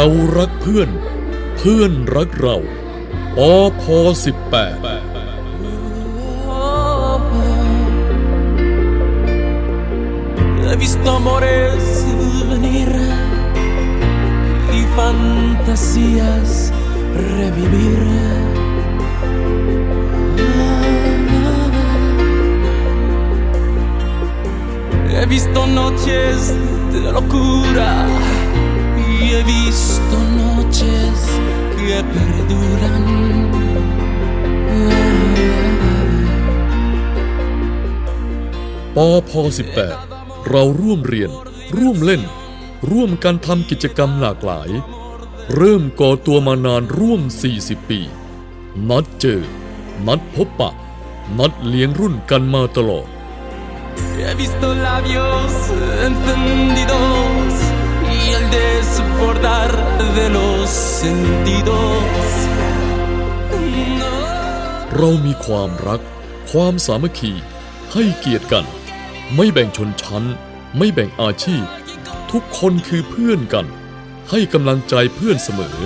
เรารักเพื่อน เพื่อนรักเราปอพอสิบแปดเ He visto noches de locura visto noches que perduran. ปอพสิบแปดเราร่วมเรียน ร่วมเล่น ร่วมกันทำกิจกรรมหลากหลาย เริ่มก่อตัวมานานร่วม 40 ปี นัดเจอ นัดพบปะ นัดเลี้ยงรุ่นกันมาตลอด He visto labios encendidos y el desbordar de los sentidos. เรามีความรัก ความสามัคคี ให้เกียรติกัน ไม่แบ่งชนชั้น ไม่แบ่งอาชีพ ทุกคนคือเพื่อนกัน ให้กำลังใจเพื่อนเสมอ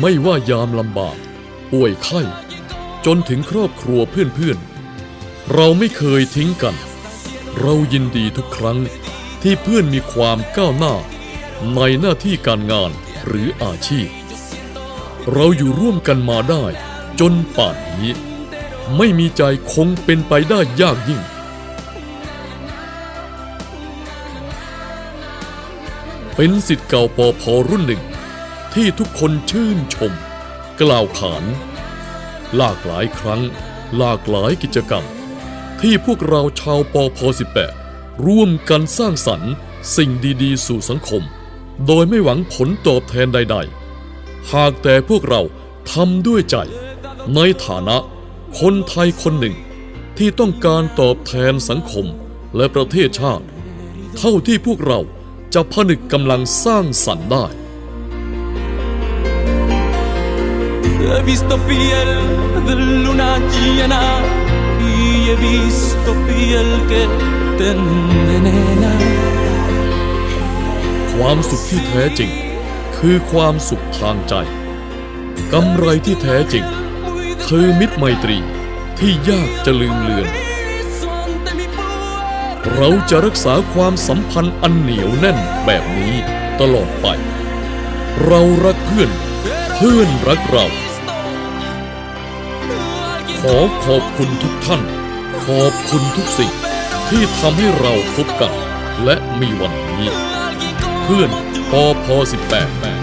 ไม่ว่ายามลำบาก ป่วยไข้ จนถึงครอบครัวเพื่อนๆ เราไม่เคยทิ้งกัน เรายินดีทุกครั้งที่เพื่อนมีความก้าวหน้า ในหน้าที่การงานหรืออาชีพ เราอยู่ร่วมกันมาได้ จนป่านนี้ ไม่มีใจคงเป็นไปได้ยากยิ่ง เป็นสิทธิ์เก่าปอพอรุ่นหนึ่ง ที่ทุกคนชื่นชม กล่าวขานหลากหลายครั้ง หลากหลายกิจกรรม ที่พวกเราชาวปอพอ18 ร่วมกันสร้างสรรค์สิ่งดี ๆ สู่สังคม โดยไม่หวังผลตอบแทนใด ๆ หากแต่พวกเราทำด้วยใจ ในฐานะคนไทยคนหนึ่ง ที่ต้องการตอบแทนสังคมและประเทศชาติ เท่าที่พวกเราจะผนึกกำลังสร้างสรรค์ได้ He visto piel de luna llena y he visto piel que te envenena. ความสุขที่แท้จริง คือความสุขทางใจกำไรที่แท้จริง คือมิตรไมตรีที่ยากจะลืมเลือน เราจะรักษาความสัมพันธ์อันเหนียวแน่นแบบนี้ตลอดไป เรารักเพื่อน เพื่อนรักเรา ขอขอบคุณทุกท่าน ขอบคุณทุกสิ่งที่ทำให้เราพบกัน และมีวันนี้ พื่อนปพ18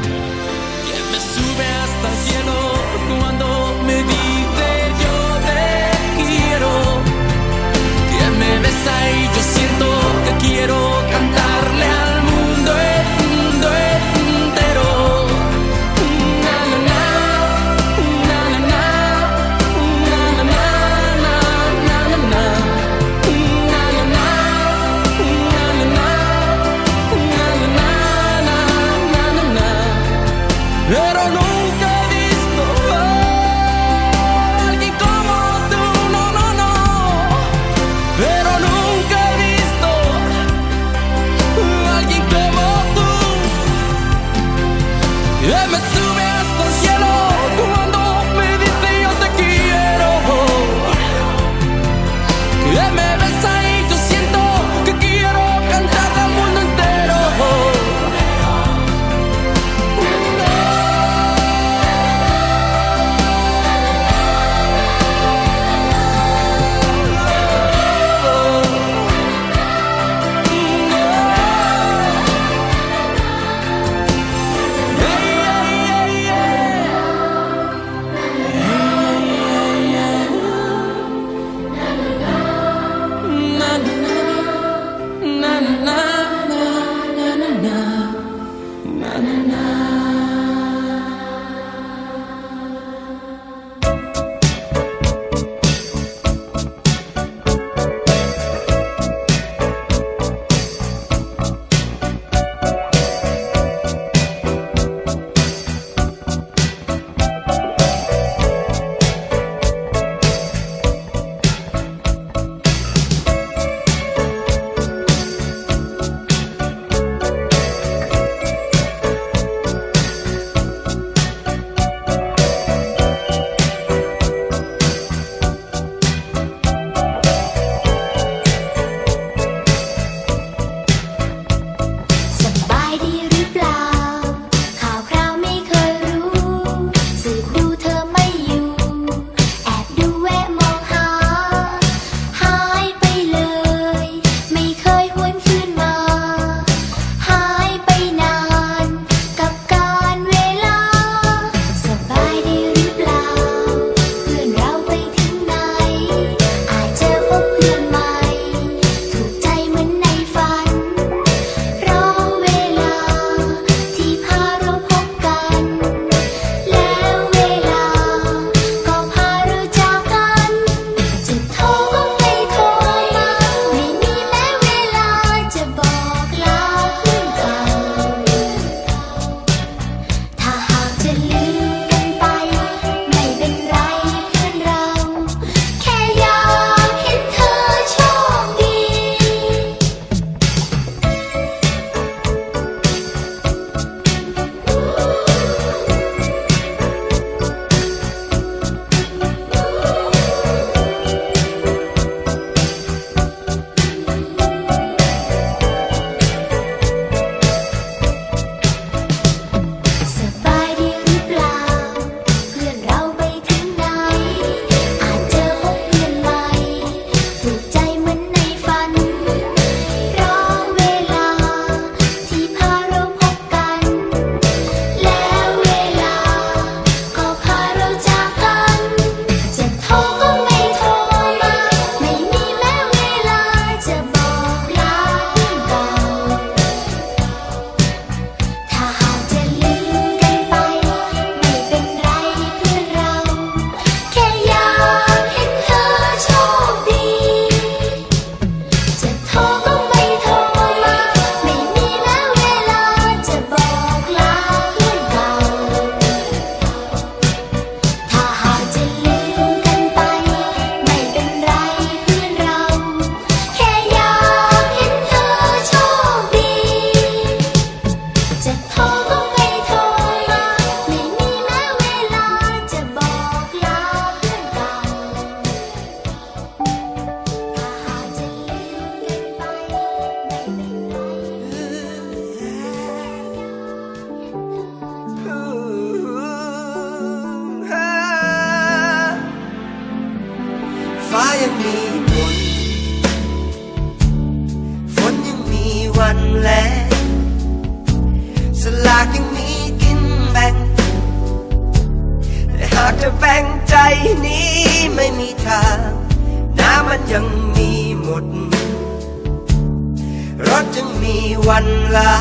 รถยังมีวันลา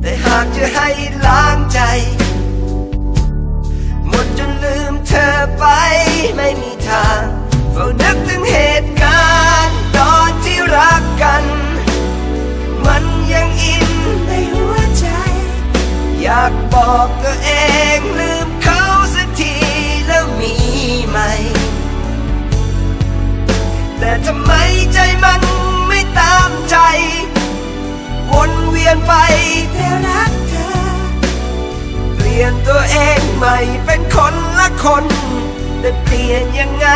แต่หากจะให้ล้างใจ หมดจนลืมเธอไปไม่มีทางเฝ้านึกถึงเหตุการณ์ ตอนที่รักกัน มันยังอินในหัวใจ อยากบอกตัวเองลืมเขาสักทีแล้วมีไหม แต่ทำไมใจมัน ใจ วนเวียนไปแต่รักเธอ เปลี่ยนตัวเองใหม่เป็นคนละคน แต่เปลี่ยนยังไง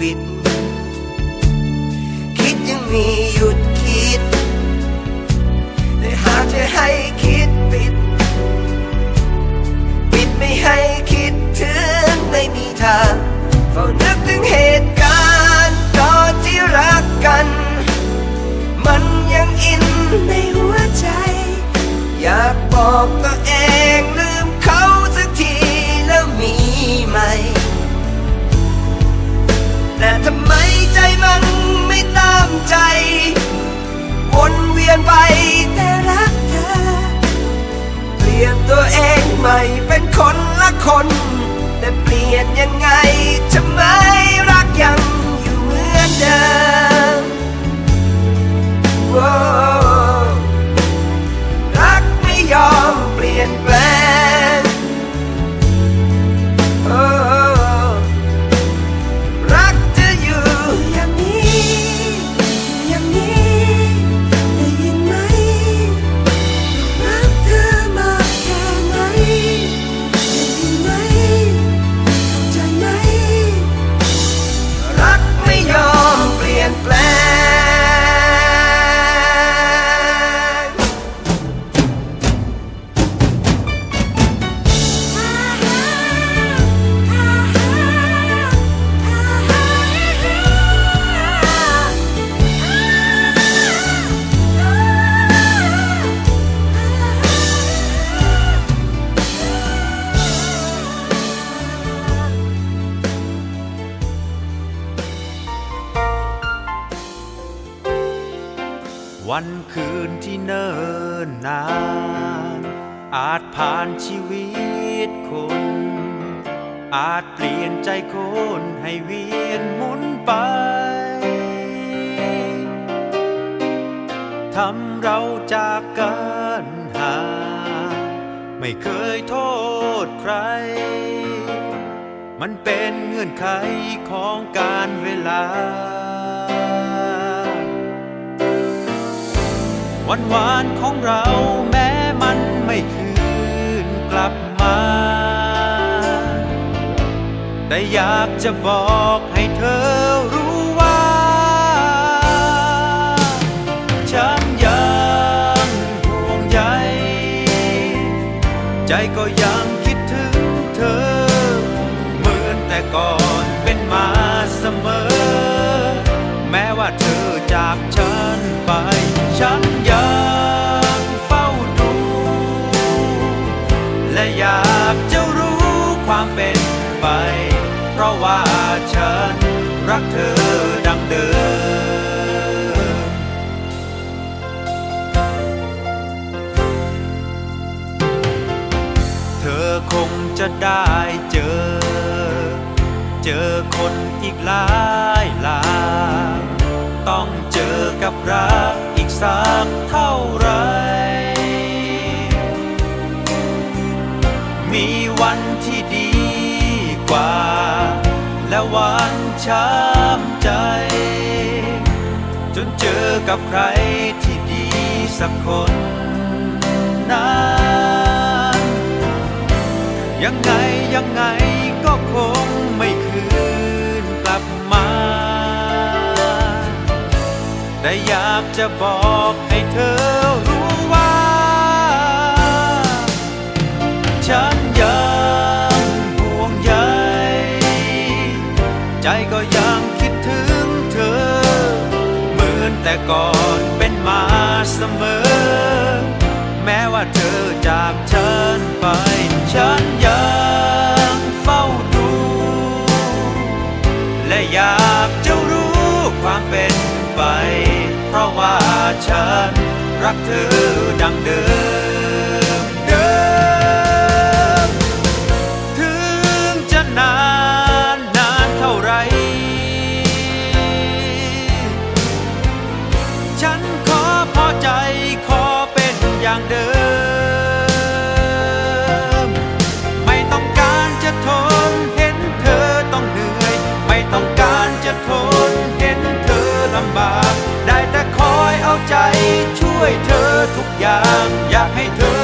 ปิด คิดยังมีหยุดคิด แต่หากจะให้คิดปิด ปิดไม่ให้คิดถึงไม่มีทางเฝ้านึกถึงเหตุการณ์ตอนที่รักกัน มันยังอินในหัวใจ อยากบอกตัวเอง ทำไมใจมันไม่ตามใจ วนเวียนไปแต่รักเธอ เปลี่ยนตัวเองใหม่เป็นคนละคนาจผ่านชีวิตคน อาจเปลี่ยนใจคนให้เวียนหมุนไป ทำเราจากกันห่างไม่เคยโทษใคร มันเป็นเงื่อนไขของการเวลา วันวานของเราแม้มันไม่คื ลับมา แต่อยากจะบอกให้เธอรู้ว่า ฉันยังห่วงใยใจก็ยังคิดถึงเธอ เหมือนแต่ก่อนเป็นมาเสมอ แม้ว่าเธอจากฉันไป ได้เจอ เจอคนอีกหลายหลาต้องเจอกับรักอีกสักเท่าไร มีวันที่ดีกว่า และวันช้ำใจ จนเจอกับใครที่ดีสักคนนั้ ยังไงยังไงก็คงไม่คืนกลับมา แต่อยากจะบอกให้เธอรู้ว่า ฉันยังห่วงใยใจก็ยังคิดถึงเธอ เหมือนแต่ก่อนเป็นมาเสมอ แม้ว่าเธอจากฉันไปฉัน ฉันรักเธอดังเดิม ช่วยเธอทุกอย่าง อยากให้เธอ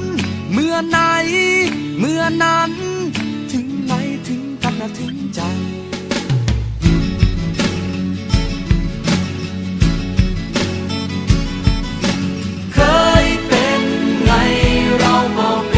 เมื่อไหน เมื่อนั้น ถึงไหนถึงกันนะถึงใจเคยเป็นไงเราบอก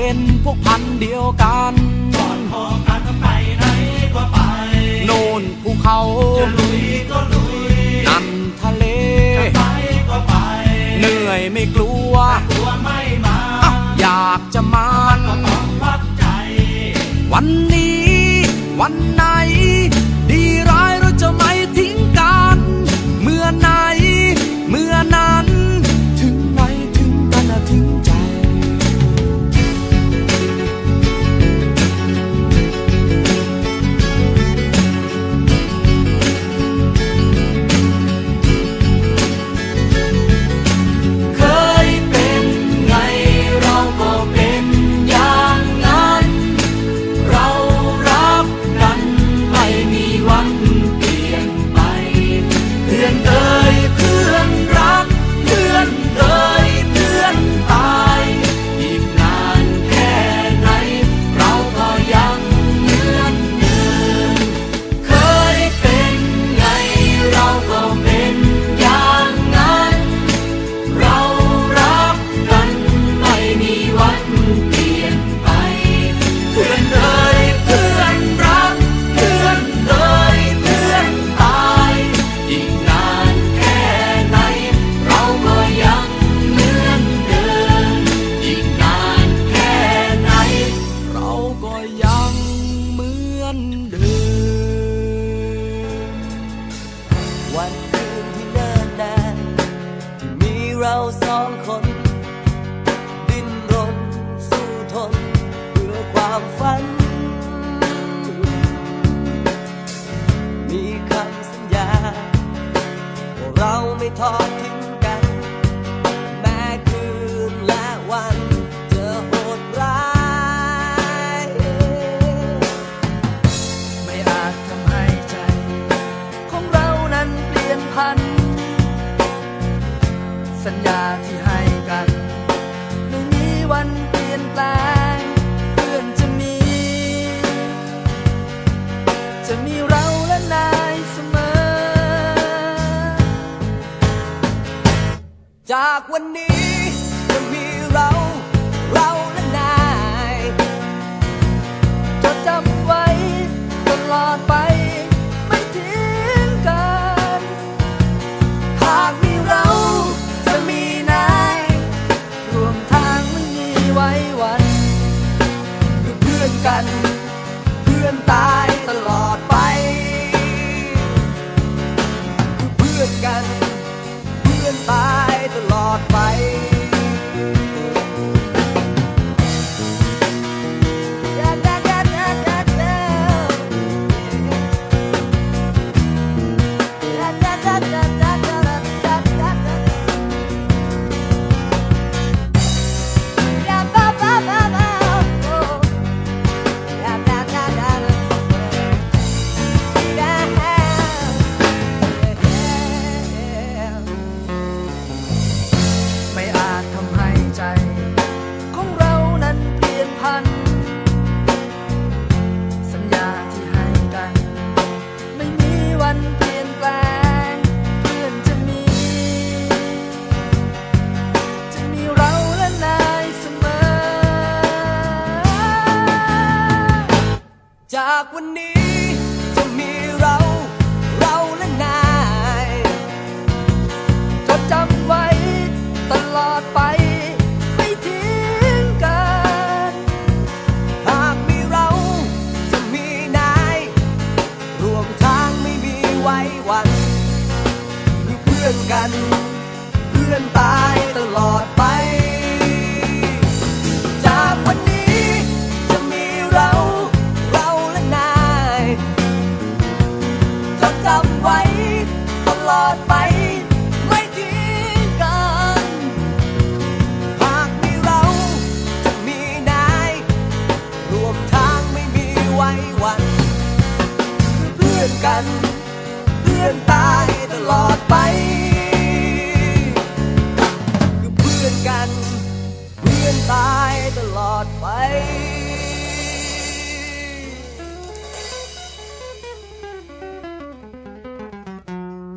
เป็นพวกพันธุ์เดียวกันก่อนขอกันไปไหนก็ไป โน่นภูเขาจะลุยก็ลุย นั่นทะเลไปก็ไป เหนื่อยไม่กลัวตัวไม่มาอะอยากจะมันต้องวัดใจ วันนี้วัน เ